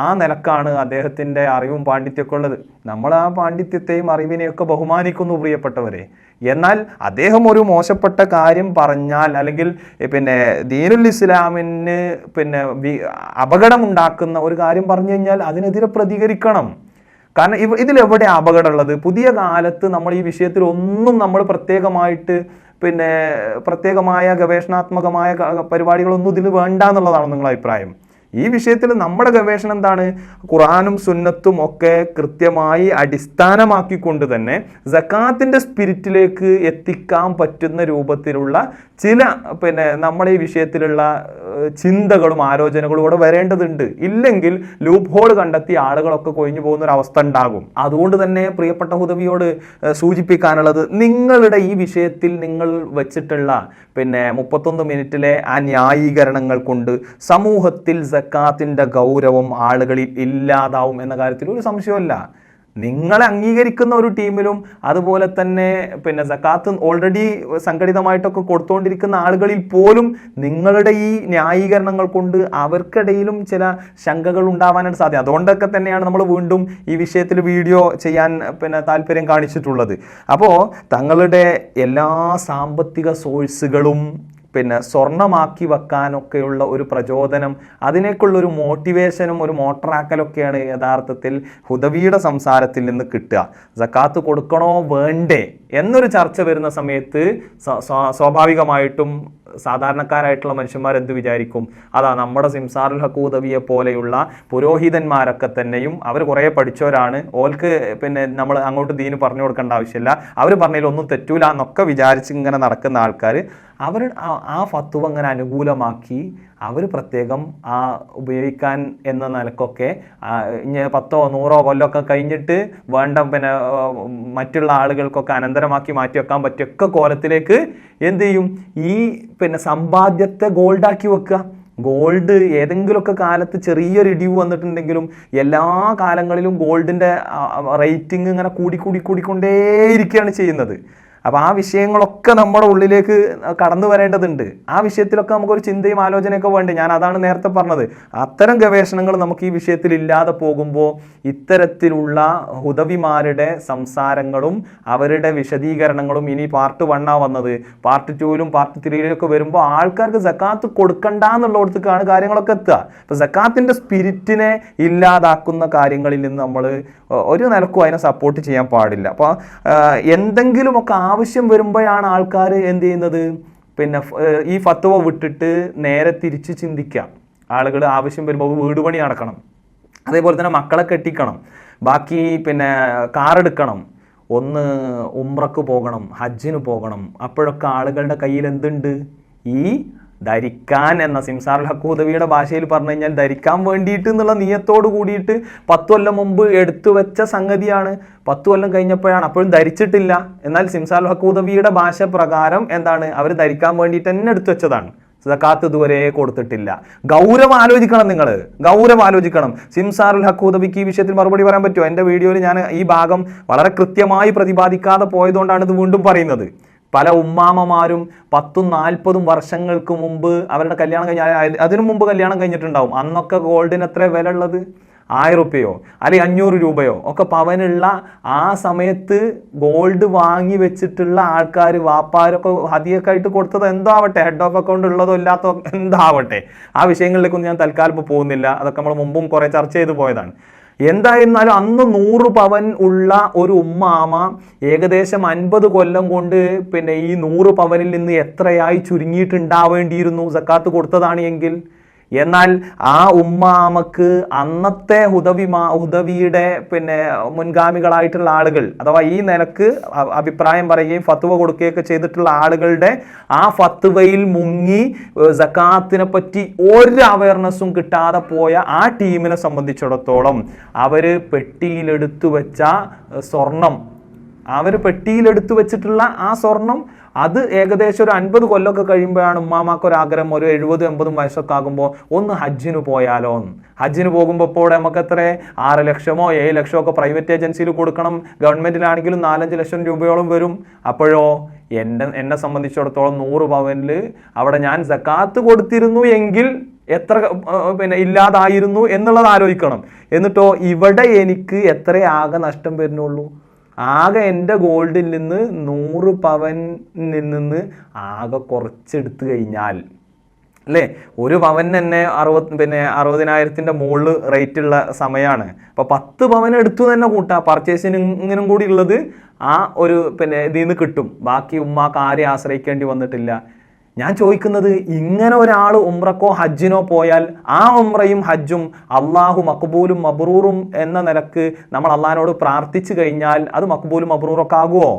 ആ നിലക്കാണ് അദ്ദേഹത്തിന്റെ അറിവും പാണ്ഡിത്യമൊക്കെ ഉള്ളത് നമ്മൾ ആ പാണ്ഡിത്യത്തെയും അറിവിനെയൊക്കെ ബഹുമാനിക്കുന്നു പ്രിയപ്പെട്ടവരെ. എന്നാൽ അദ്ദേഹം ഒരു മോശപ്പെട്ട കാര്യം പറഞ്ഞാൽ അല്ലെങ്കിൽ പിന്നെ ദീനുൽ ഇസ്ലാമിന് പിന്നെ അപകടമുണ്ടാക്കുന്ന ഒരു കാര്യം പറഞ്ഞു കഴിഞ്ഞാൽ അതിനെതിരെ പ്രതികരിക്കണം. കാരണം ഇവ ഇതിലെവിടെ അപകടമുള്ളത്? പുതിയ കാലത്ത് നമ്മൾ ഈ വിഷയത്തിൽ ഒന്നും നമ്മൾ പ്രത്യേകമായിട്ട് പിന്നെ പ്രത്യേകമായ ഗവേഷണാത്മകമായ പരിപാടികളൊന്നും ഇതിൽ വേണ്ട എന്നുള്ളതാണ് നിങ്ങളുടെ അഭിപ്രായം. ഈ വിഷയത്തിൽ നമ്മുടെ ഗവേഷണം എന്താണ്? ഖുറാനും സുന്നത്തും ഒക്കെ കൃത്യമായി അടിസ്ഥാനമാക്കിക്കൊണ്ട് തന്നെ ജക്കാത്തിന്റെ സ്പിരിറ്റിലേക്ക് എത്തിക്കാൻ പറ്റുന്ന രൂപത്തിലുള്ള ചില പിന്നെ നമ്മുടെ ഈ വിഷയത്തിലുള്ള ചിന്തകളും ആലോചനകളും ഇവിടെ വരേണ്ടതുണ്ട്. ഇല്ലെങ്കിൽ ലൂപ്പ് ഹോൾ കണ്ടെത്തി ആളുകളൊക്കെ കൊഴിഞ്ഞു പോകുന്ന ഒരു അവസ്ഥ ഉണ്ടാകും. അതുകൊണ്ട് തന്നെ പ്രിയപ്പെട്ട ഹുദവിയോട് സൂചിപ്പിക്കാനുള്ളത് നിങ്ങളുടെ ഈ വിഷയത്തിൽ നിങ്ങൾ വെച്ചിട്ടുള്ള പിന്നെ മുപ്പത്തൊന്ന് മിനിറ്റിലെ ആ ന്യായീകരണങ്ങൾ കൊണ്ട് സമൂഹത്തിൽ സക്കാത്തിന്റെ ഗൗരവം ആളുകളിൽ ഇല്ലാതാവും എന്ന കാര്യത്തിൽ ഒരു സംശയമല്ല നിങ്ങളെ അംഗീകരിക്കുന്ന ഒരു ടീമിലും അതുപോലെ തന്നെ പിന്നെ സക്കാത്ത് ഓൾറെഡി സംഘടിതമായിട്ടൊക്കെ കൊടുത്തുകൊണ്ടിരിക്കുന്ന ആളുകളിൽ പോലും നിങ്ങളുടെ ഈ ന്യായീകരണങ്ങൾ കൊണ്ട് അവർക്കിടയിലും ചില ശങ്കകൾ ഉണ്ടാവാനാണ് സാധ്യത. അതുകൊണ്ടൊക്കെ തന്നെയാണ് നമ്മൾ വീണ്ടും ഈ വിഷയത്തിൽ വീഡിയോ ചെയ്യാൻ പിന്നെ താല്പര്യം കാണിച്ചിട്ടുള്ളത്. അപ്പോൾ തങ്ങളുടെ എല്ലാ സാമ്പത്തിക സോഴ്സുകളും പിന്നെ സ്വർണമാക്കി വെക്കാനൊക്കെയുള്ള ഒരു പ്രചോദനം അതിനേക്കുള്ള ഒരു മോട്ടിവേഷനും ഒരു മോട്ടറാക്കലൊക്കെയാണ് യഥാർത്ഥത്തിൽ ഹുദവിയുടെ സംസാരത്തിൽ നിന്ന് കിട്ടുക. സക്കാത്ത് കൊടുക്കണോ വേണ്ടേ എന്നൊരു ചർച്ച വരുന്ന സമയത്ത് സ്വ- സ്വ- സ്വാഭാവികമായിട്ടും സാധാരണക്കാരായിട്ടുള്ള മനുഷ്യന്മാർ എന്ത് വിചാരിക്കും? അതാ നമ്മുടെ സിംസാറുൽ ഹക്കൂദവിയെ പോലെയുള്ള പുരോഹിതന്മാരൊക്കെ തന്നെയും അവർ കുറേ പഠിച്ചവരാണ്. ഓൽക്ക് പിന്നെ നമ്മൾ അങ്ങോട്ട് ദീന് പറഞ്ഞു കൊടുക്കേണ്ട ആവശ്യമില്ല. അവർ പറഞ്ഞതിൽ ഒന്നും തെറ്റൂല എന്നൊക്കെ വിചാരിച്ച് ഇങ്ങനെ നടക്കുന്ന ആൾക്കാർ അവർ ആ- ഫത്വ അങ്ങനെ അനുകൂലമാക്കി അവർ പ്രത്യേകം ആ ഉപയോഗിക്കാൻ എന്ന നിലക്കൊക്കെ പത്തോ നൂറോ കൊല്ലമൊക്കെ കഴിഞ്ഞിട്ട് വേണ്ട പിന്നെ മറ്റുള്ള ആളുകൾക്കൊക്കെ അനന്തരമാക്കി മാറ്റി വെക്കാൻ പറ്റിയൊക്കെ കോലത്തിലേക്ക് എന്ത് ചെയ്യും? ഈ പിന്നെ സമ്പാദ്യത്തെ ഗോൾഡാക്കി വെക്കുക. ഗോൾഡ് ഏതെങ്കിലുമൊക്കെ കാലത്ത് ചെറിയൊരു ഇടിവ് വന്നിട്ടുണ്ടെങ്കിലും എല്ലാ കാലങ്ങളിലും ഗോൾഡിന്റെ റേറ്റിംഗ് ഇങ്ങനെ കൂടി കൂടി കൂടിക്കൊണ്ടേയിരിക്കുകയാണ് ചെയ്യുന്നത്. അപ്പോൾ ആ വിഷയങ്ങളൊക്കെ നമ്മുടെ ഉള്ളിലേക്ക് കടന്നു വരേണ്ടതുണ്ട്. ആ വിഷയത്തിലൊക്കെ നമുക്കൊരു ചിന്തയും ആലോചനയൊക്കെ വേണ്ട? ഞാൻ അതാണ് നേരത്തെ പറഞ്ഞത്. അത്തരം ഗവേഷണങ്ങൾ നമുക്ക് ഈ വിഷയത്തിൽ ഇല്ലാതെ പോകുമ്പോൾ ഇത്തരത്തിലുള്ള ഹുദവിമാരുടെ സംസാരങ്ങളും അവരുടെ വിശദീകരണങ്ങളും ഇനി പാർട്ട് വണ്ണാ വന്നത്. പാർട്ട് ടൂവിലും പാർട്ട് ത്രീയിലൊക്കെ വരുമ്പോൾ ആൾക്കാർക്ക് സക്കാത്ത് കൊടുക്കണ്ട എന്നുള്ളടത്തേക്കാണ് കാര്യങ്ങളൊക്കെ എത്തുക. അപ്പോൾ സക്കാത്തിന്റെ സ്പിരിറ്റിനെ ഇല്ലാതാക്കുന്ന കാര്യങ്ങളിൽ നിന്ന് നമ്മൾ ഒരു നിലക്കും അതിനെ സപ്പോർട്ട് ചെയ്യാൻ പാടില്ല. അപ്പോൾ എന്തെങ്കിലുമൊക്കെ ആവശ്യം വരുമ്പോഴാണ് ആൾക്കാർ എന്ത് ചെയ്യുന്നത്? പിന്നെ ഈ ഫത്വ വിട്ടിട്ട് നേരെ തിരിച്ച് ചിന്തിക്കാം ആളുകൾ ആവശ്യം വരുമ്പോൾ വീട് പണി നടക്കണം. അതേപോലെ തന്നെ മക്കളെ കെട്ടിക്കണം. ബാക്കി പിന്നെ കാർ എടുക്കണം. ഒന്ന് ഉമ്രക്ക് പോകണം ഹജ്ജിന് പോകണം. അപ്പോഴൊക്കെ ആളുകളുടെ കയ്യിൽ എന്തുണ്ട്? ഈ ധരിക്കാൻ എന്ന സിംസാർ ഹക്കൂദവിയുടെ ഭാഷയിൽ പറഞ്ഞു കഴിഞ്ഞാൽ ധരിക്കാൻ വേണ്ടിയിട്ട് എന്നുള്ള നിയത്തോട് കൂടിയിട്ട് പത്ത് കൊല്ലം മുമ്പ് എടുത്തു വെച്ച സംഗതിയാണ്. പത്ത് കൊല്ലം കഴിഞ്ഞപ്പോഴാണ്. അപ്പോഴും ധരിച്ചിട്ടില്ല. എന്നാൽ സിംസാർ ഹക്കൂദവിയുടെ ഭാഷ പ്രകാരം എന്താണ്? അവർ ധരിക്കാൻ വേണ്ടിയിട്ട് തന്നെ എടുത്തു വെച്ചതാണ്. സക്കാത്ത് ഇതുവരെ കൊടുത്തിട്ടില്ല. ഗൗരവം ആലോചിക്കണം നിങ്ങൾ ഗൗരവം ആലോചിക്കണം. സിംസാറുൽ ഹക്കൂദബിക്ക് ഈ വിഷയത്തിൽ മറുപടി പറയാൻ പറ്റുമോ? എന്റെ വീഡിയോയിൽ ഞാൻ ഈ ഭാഗം വളരെ കൃത്യമായി പ്രതിപാദിക്കാതെ പോയതുകൊണ്ടാണ് ഇത് വീണ്ടും പറയുന്നത്. പല ഉമ്മാമമാരും പത്തും നാൽപ്പതും വർഷങ്ങൾക്ക് മുമ്പ് അവരുടെ കല്യാണം കഴിഞ്ഞ അതിനു മുമ്പ് കല്യാണം കഴിഞ്ഞിട്ടുണ്ടാവും. അന്നൊക്കെ ഗോൾഡിന് എത്ര വില ഉള്ളത് ആയിരം റുപ്യയോ അല്ലെങ്കിൽ അഞ്ഞൂറ് രൂപയോ? ഒക്കെ പവനുള്ള ആ സമയത്ത് ഗോൾഡ് വാങ്ങി വെച്ചിട്ടുള്ള ആൾക്കാർ വാപ്പാരൊക്കെ ഹതിയൊക്കെ ആയിട്ട് കൊടുത്തത് എന്തോ ആവട്ടെ ഹെഡ് ഓഫ് അക്കൗണ്ട് ഉള്ളതോ ഇല്ലാത്തോ എന്താവട്ടെ? ആ വിഷയങ്ങളിലേക്കൊന്നും ഞാൻ തൽക്കാലം പോകുന്നില്ല. അതൊക്കെ നമ്മൾ മുമ്പും കുറേ ചർച്ച ചെയ്തു പോയതാണ്. എന്തായിരുന്നാലും അന്ന് നൂറ് പവൻ ഉള്ള ഒരു ഉമ്മാമ ഏകദേശം അൻപത് കൊല്ലം കൊണ്ട് പിന്നെ ഈ നൂറ് പവനിൽ നിന്ന് എത്രയായി ചുരുങ്ങിയിട്ടുണ്ടാവേണ്ടിയിരുന്നു? സക്കാത്ത് കൊടുത്തതാണ് എങ്കിൽ എന്നാൽ ആ ഉമ്മാമക്ക് അന്നത്തെ ഹുദവിമാ ഹുദവിയുടെ പിന്നെ മുൻഗാമികളായിട്ടുള്ള ആളുകൾ അഥവാ ഈ നിലയ്ക്ക് അഭിപ്രായം പറയുകയും ഫത്വ കൊടുക്കുകയൊക്കെ ചെയ്തിട്ടുള്ള ആളുകളുടെ ആ ഫത്വയിൽ മുങ്ങി സക്കാത്തിനെ പറ്റി ഒരു അവയർനെസ്സും കിട്ടാതെ പോയ ആ ടീമിനെ സംബന്ധിച്ചിടത്തോളം അവർ പെട്ടിയിലെടുത്തു വെച്ച സ്വർണം അവർ പെട്ടിയിലെടുത്തു വെച്ചിട്ടുള്ള ആ സ്വർണം അത് ഏകദേശം ഒരു അൻപത് കൊല്ലമൊക്കെ കഴിയുമ്പോഴാണ് ഉമ്മാമാക്ക് ഒരു ആഗ്രഹം ഒരു എഴുപത് എൺപതും വയസ്സൊക്കെ ആകുമ്പോൾ ഒന്ന് ഹജ്ജിന് പോയാലോ എന്ന്. ഹജ്ജിന് പോകുമ്പോൾ ഇപ്പോൾ നമുക്ക് എത്ര ആറ് ലക്ഷമോ ഏഴ് ലക്ഷമോ ഒക്കെ പ്രൈവറ്റ് ഏജൻസിയിൽ കൊടുക്കണം. ഗവൺമെന്റിലാണെങ്കിലും നാലഞ്ച് ലക്ഷം രൂപയോളം വരും. അപ്പോഴോ? എന്നെ എന്നെ സംബന്ധിച്ചിടത്തോളം നൂറ് പവനിൽ അവിടെ ഞാൻ സക്കാത്ത് കൊടുത്തിരുന്നു എങ്കിൽ എത്ര പിന്നെ ഇല്ലാതായിരുന്നു എന്നുള്ളത് ആലോചിക്കണം. എന്നിട്ടോ ഇവിടെ എനിക്ക് എത്ര ആകെ നഷ്ടം വരുന്നുള്ളൂ? ആകെ എന്റെ ഗോൾഡിൽ നിന്ന് നൂറ് പവനിൽ നിന്ന് ആകെ കുറച്ചെടുത്തു കഴിഞ്ഞാൽ അല്ലേ? ഒരു പവൻ തന്നെ അറുപത് പിന്നെ അറുപതിനായിരത്തിന്റെ മുകളിൽ റേറ്റ് ഉള്ള സമയമാണ്. അപ്പോൾ പത്ത് പവൻ എടുത്തു തന്നെ കൂട്ടാം. പർച്ചേസിന് കൂടി ഉള്ളത് ആ ഒരു പിന്നെ ഇതിൽ നിന്ന് കിട്ടും. ബാക്കി ഉമ്മാക്ക് ആരെ ആശ്രയിക്കേണ്ടി വന്നിട്ടില്ല. ഞാൻ ചോദിക്കുന്നത് ഇങ്ങനെ ഒരാൾ ഉംറക്കോ ഹജ്ജിനോ പോയാൽ ആ ഉംറയും ഹജ്ജും അള്ളാഹു മക്ബൂലും മബ്രൂറും എന്ന നിലയ്ക്ക് നമ്മൾ അള്ളഹാനോട് പ്രാർത്ഥിച്ചു കഴിഞ്ഞാൽ അത് മക്ബൂലും മബ്രൂറൊക്കെ ആകുമോ?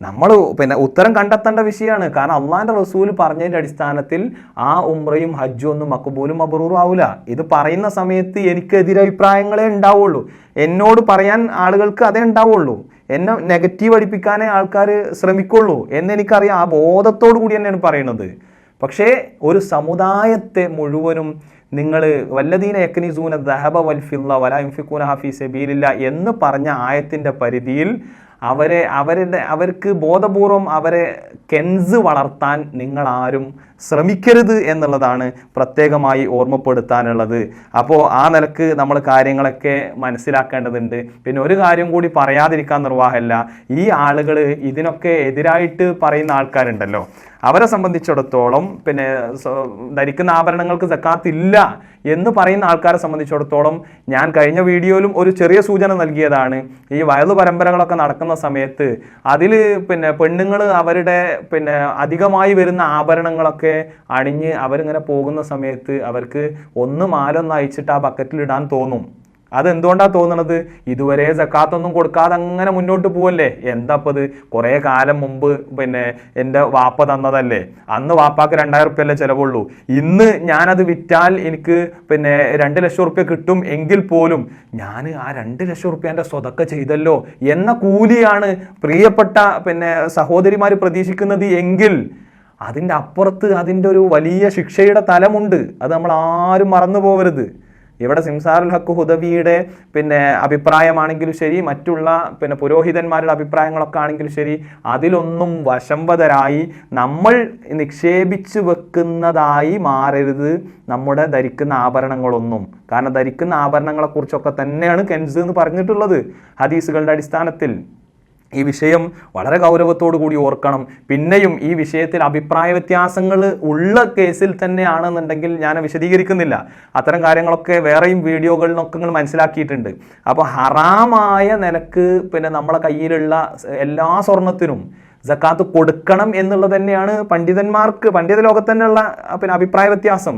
നമ്മൾ പിന്നെ ഉത്തരം കണ്ടെത്തേണ്ട വിഷയമാണ്. കാരണം അള്ളാഹിന്റെ റസൂൽ പറഞ്ഞതിന്റെ അടിസ്ഥാനത്തിൽ ആ ഉംറയും ഹജ്ജും ഒന്നും മക്കബൂലും മബറൂറും ആവില്ല ഇത് പറയുന്ന സമയത്ത് എനിക്ക് എതിരഭിപ്രായങ്ങളെ ഉണ്ടാവുള്ളൂ. എന്നോട് പറയാൻ ആളുകൾക്ക് അതേ ഉണ്ടാവുള്ളൂ. എന്നെ നെഗറ്റീവ് അടിപ്പിക്കാനേ ആൾക്കാർ ശ്രമിക്കുള്ളൂ എന്നെനിക്കറിയാം. ആ ബോധത്തോടു കൂടി തന്നെയാണ് പറയുന്നത് പക്ഷേ ഒരു സമുദായത്തെ മുഴുവനും നിങ്ങൾ വല്ലദീന യക്നിസൂന ദഹബ വൽഫില്ല വല ഇംഫിക്കൂന ഹഫീ സബീലില്ല എന്ന് പറഞ്ഞ ആയത്തിന്റെ പരിധിയിൽ അവരെ അവരുടെ അവർക്ക് ബോധപൂർവം അവരെ കെൻസ് വളർത്താൻ നിങ്ങൾ ആരും ശ്രമിക്കരുത് എന്നുള്ളതാണ് പ്രത്യേകമായി ഓർമ്മപ്പെടുത്താനുള്ളത്. അപ്പോൾ ആ നിലയ്ക്ക് നമ്മൾ കാര്യങ്ങളൊക്കെ മനസ്സിലാക്കേണ്ടതുണ്ട്. പിന്നെ ഒരു കാര്യം കൂടി പറയാതിരിക്കാൻ നിർവാഹമല്ല. ഈ ആളുകൾ ഇതിനൊക്കെ എതിരായിട്ട് പറയുന്ന ആൾക്കാരുണ്ടല്ലോ. അവരെ സംബന്ധിച്ചിടത്തോളം പിന്നെ ധരിക്കുന്ന ആഭരണങ്ങൾക്ക് സക്കാത്ത് ഇല്ല എന്ന് പറയുന്ന ആൾക്കാരെ സംബന്ധിച്ചിടത്തോളം ഞാൻ കഴിഞ്ഞ വീഡിയോയിലും ഒരു ചെറിയ സൂചന നൽകിയതാണ്. ഈ വയലു പരമ്പരകളൊക്കെ നടക്കുന്ന സമയത്ത് അതിൽ പിന്നെ പെണ്ണുങ്ങൾ അവരുടെ പിന്നെ അധികമായി വരുന്ന ആഭരണങ്ങളൊക്കെ അണിഞ്ഞ് അവരിങ്ങനെ പോകുന്ന സമയത്ത് അവർക്ക് ഒന്ന് മാലൊന്ന് അയച്ചിട്ട് ആ ബക്കറ്റിൽ ഇടാൻ തോന്നും. അതെന്തുകൊണ്ടാണ് തോന്നണത്? ഇതുവരെ സക്കാത്തൊന്നും കൊടുക്കാതെ അങ്ങനെ മുന്നോട്ട് പോവല്ലേ? എന്താപ്പത് കുറേ കാലം മുമ്പ് പിന്നെ എന്റെ വാപ്പ തന്നതല്ലേ? അന്ന് വാപ്പാക്ക് രണ്ടായിരം റുപ്യല്ലേ ചിലവുള്ളൂ. ഇന്ന് ഞാനത് വിറ്റാൽ എനിക്ക് പിന്നെ രണ്ട് ലക്ഷം റുപ്യ കിട്ടും എങ്കിൽ പോലും ഞാൻ ആ രണ്ട് ലക്ഷം റുപ്യന്റെ സ്വതക്ക ചെയ്തല്ലോ എന്ന കൂലിയാണ് പ്രിയപ്പെട്ട പിന്നെ സഹോദരിമാർ പ്രതീക്ഷിക്കുന്നത് എങ്കിൽ അതിന്റെ അപ്പുറത്ത് അതിന്റെ ഒരു വലിയ ശിക്ഷയുടെ തലമുണ്ട്. അത് നമ്മൾ ആരും മറന്നു പോകരുത് ഇവിടെ സിംസാറുൽ ഹക്ക് ഹുദവിയുടെ പിന്നെ അഭിപ്രായമാണെങ്കിലും ശരി മറ്റുള്ള പിന്നെ പുരോഹിതന്മാരുടെ അഭിപ്രായങ്ങളൊക്കെ ആണെങ്കിലും ശരി അതിലൊന്നും വശംവതരായി നമ്മൾ നിക്ഷേപിച്ചു വെക്കുന്നതായി മാറരുത് നമ്മുടെ ധരിക്കുന്ന ആഭരണങ്ങളൊന്നും. കാരണം ധരിക്കുന്ന ആഭരണങ്ങളെക്കുറിച്ചൊക്കെ തന്നെയാണ് കെൻസ് എന്ന് പറഞ്ഞിട്ടുള്ളത്. ഹദീസുകളുടെ അടിസ്ഥാനത്തിൽ. ഈ വിഷയം വളരെ ഗൗരവത്തോടു കൂടി ഓർക്കണം. പിന്നെയും ഈ വിഷയത്തിൽ അഭിപ്രായ വ്യത്യാസങ്ങൾ ഉള്ള കേസിൽ തന്നെയാണെന്നുണ്ടെങ്കിൽ ഞാൻ വിശദീകരിക്കുന്നില്ല. അത്തരം കാര്യങ്ങളൊക്കെ വേറെയും വീഡിയോകളിലൊക്കെ നിങ്ങൾ മനസ്സിലാക്കിയിട്ടുണ്ട്. അപ്പോൾ ഹറാമായ നിലയ്ക്ക് പിന്നെ നമ്മളെ കയ്യിലുള്ള എല്ലാ സ്വർണത്തിനും സക്കാത്ത് കൊടുക്കണം എന്നുള്ളത് തന്നെയാണ് പണ്ഡിതന്മാർക്ക് പണ്ഡിത ലോകത്ത് തന്നെയുള്ള പിന്നെ അഭിപ്രായ വ്യത്യാസം.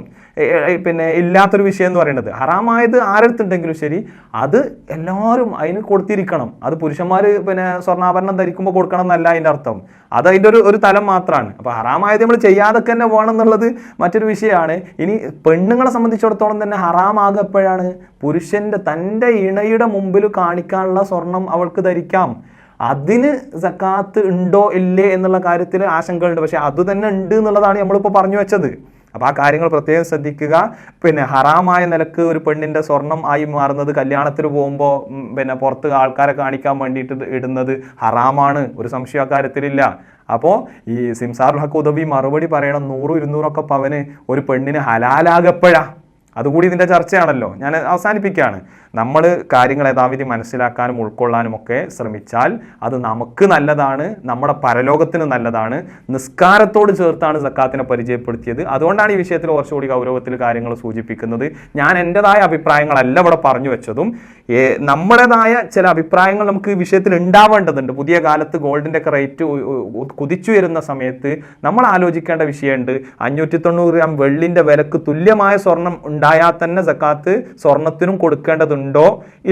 പിന്നെ ഇല്ലാത്തൊരു വിഷയം എന്ന് പറയുന്നത്. ഹറാമായത് ആരെടുത്തുണ്ടെങ്കിലും ശരി അത് എല്ലാവരും അതിന് കൊടുത്തിരിക്കണം. അത് പുരുഷന്മാർ പിന്നെ സ്വർണാഭരണം ധരിക്കുമ്പോൾ കൊടുക്കണം എന്നല്ല അതിന്റെ അർത്ഥം. അത് അതിന്റെ ഒരു ഒരു തലം മാത്രമാണ് അപ്പോൾ ഹറാമായത് നമ്മൾ ചെയ്യാതെ തന്നെ വേണം എന്നുള്ളത് മറ്റൊരു വിഷയമാണ്. ഇനി പെണ്ണുങ്ങളെ സംബന്ധിച്ചിടത്തോളം തന്നെ ഹറാമാകപ്പോഴാണ് പുരുഷന്റെ തന്റെ ഇണയുടെ മുമ്പിൽ കാണിക്കാനുള്ള സ്വർണം അവൾക്ക് ധരിക്കാം. അതിന് സക്കാത്ത് ഉണ്ടോ ഇല്ലേ എന്നുള്ള കാര്യത്തിൽ ആശങ്കകളുണ്ട്. പക്ഷെ അത് തന്നെ ഉണ്ട് എന്നുള്ളതാണ് നമ്മളിപ്പോൾ പറഞ്ഞു വെച്ചത്. അപ്പോൾ ആ കാര്യങ്ങൾ പ്രത്യേകം ശ്രദ്ധിക്കുക. പിന്നെ ഹറാമായ നിലയ്ക്ക് ഒരു പെണ്ണിന്റെ സ്വർണം ആയി മാറുന്നത് കല്യാണത്തിന് പോകുമ്പോൾ പിന്നെ പുറത്ത് ആൾക്കാരെ കാണിക്കാൻ വേണ്ടിയിട്ട് ഇടുന്നത് ഹറാമാണ്. ഒരു സംശയം കാര്യത്തിലില്ല. അപ്പോൾ ഈ സിംസാർ ഹക്ക് ഉദവി മറുപടി പറയണം നൂറും ഇരുന്നൂറൊക്കെ പവന് ഒരു പെണ്ണിന് ഹലാലാകപ്പോഴാ. അതുകൂടി ഇതിന്റെ ചർച്ചയാണല്ലോ. ഞാൻ അവസാനിപ്പിക്കുകയാണ്. നമ്മൾ കാര്യങ്ങൾ യഥാവിധി മനസ്സിലാക്കാനും ഉൾക്കൊള്ളാനും ഒക്കെ ശ്രമിച്ചാൽ അത് നമുക്ക് നല്ലതാണ് നമ്മുടെ പരലോകത്തിന് നല്ലതാണ്. നിസ്കാരത്തോട് ചേർത്താണ് സക്കാത്തിനെ പരിചയപ്പെടുത്തിയത്. അതുകൊണ്ടാണ് ഈ വിഷയത്തിൽ കുറച്ചുകൂടി ഗൗരവത്തിൽ കാര്യങ്ങൾ സൂചിപ്പിക്കുന്നത്. ഞാൻ എന്റെതായ അഭിപ്രായങ്ങളല്ല ഇവിടെ പറഞ്ഞു വെച്ചതും. നമ്മുടേതായ ചില അഭിപ്രായങ്ങൾ നമുക്ക് ഈ വിഷയത്തിൽ ഉണ്ടാവേണ്ടതുണ്ട്. പുതിയ കാലത്ത് ഗോൾഡിന്റെ ഒക്കെ റേറ്റ് കുതിച്ചു വരുന്ന സമയത്ത് നമ്മൾ ആലോചിക്കേണ്ട വിഷയമുണ്ട്. അഞ്ഞൂറ്റി തൊണ്ണൂറ് ഗ്രാം വെള്ളിന്റെ വിലക്ക് തുല്യമായ സ്വർണം ഉണ്ടായാൽ തന്നെ സക്കാത്ത് സ്വർണത്തിനും കൊടുക്കേണ്ടതുണ്ടോ.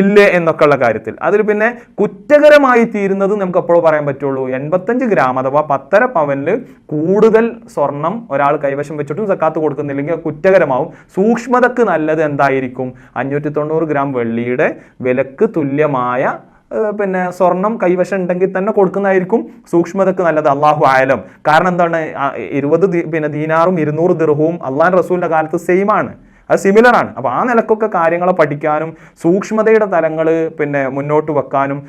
ഇല്ലേ എന്നൊക്കെയുള്ള കാര്യത്തിൽ. അതിൽ പിന്നെ കുറ്റകരമായി തീരുന്നത് നമുക്ക് എപ്പോഴും പറയാൻ പറ്റുള്ളൂ. എൺപത്തഞ്ച് ഗ്രാം അഥവാ പത്തര പവനിൽ കൂടുതൽ സ്വർണം ഒരാൾ കൈവശം വെച്ചിട്ടും സക്കാത്ത് കൊടുക്കുന്നില്ലെങ്കിൽ കുറ്റകരമാവും. സൂക്ഷ്മതക്ക് നല്ലത് എന്തായിരിക്കും? അഞ്ഞൂറ്റി തൊണ്ണൂറ് ഗ്രാം വെള്ളിയുടെ വിലക്ക് തുല്യമായ പിന്നെ സ്വർണം കൈവശം ഉണ്ടെങ്കിൽ തന്നെ കൊടുക്കുന്നതായിരിക്കും. സൂക്ഷ്മതക്ക് നല്ലത് അള്ളാഹു ആയാലും കാരണം എന്താണ്? ഇരുപത് പിന്നെ ദീനാറും ഇരുന്നൂറ് ദിർഹവും അള്ളാൻ റസൂലിന്റെ കാലത്ത് സെയിം ആണ്. അത് സിമിലർ ആണ്. അപ്പോൾ ആ നിലക്കൊക്കെ കാര്യങ്ങൾ പഠിക്കാനും സൂക്ഷ്മതയുടെ തലങ്ങൾ പിന്നെ മുന്നോട്ട് വെക്കാനും